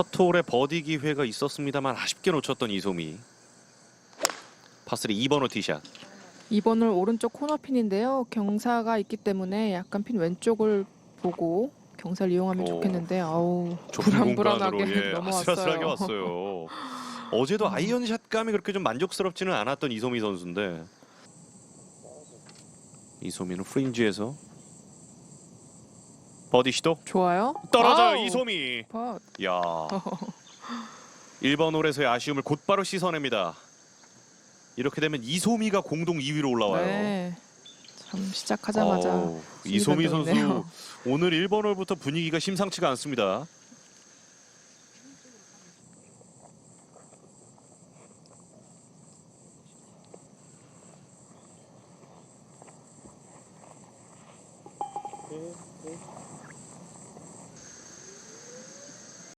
첫 홀에 버디 기회가 있었습니다만 아쉽게 놓쳤던 이소미. 파스리 2번 호 티샷. 2번을 오른쪽 코너핀인데요. 경사가 있기 때문에 약간 핀 왼쪽을 보고 경사를 이용하면 오. 좋겠는데 아우 불안불안하게 예, 넘어왔어요. 왔어요. 어제도 아이언샷 감이 그렇게 좀 만족스럽지는 않았던 이소미 선수인데 이소미는 프린지에서 버디 시도 좋아요. 떨어져요 아우. 이소미. 파. 야 1번 홀에서의 아쉬움을 곧바로 씻어냅니다. 이렇게 되면 이소미가 공동 2위로 올라와요. 네. 참 시작하자마자 어우, 이소미 순위가 선수 좋네요. 오늘 1번 홀부터 분위기가 심상치가 않습니다.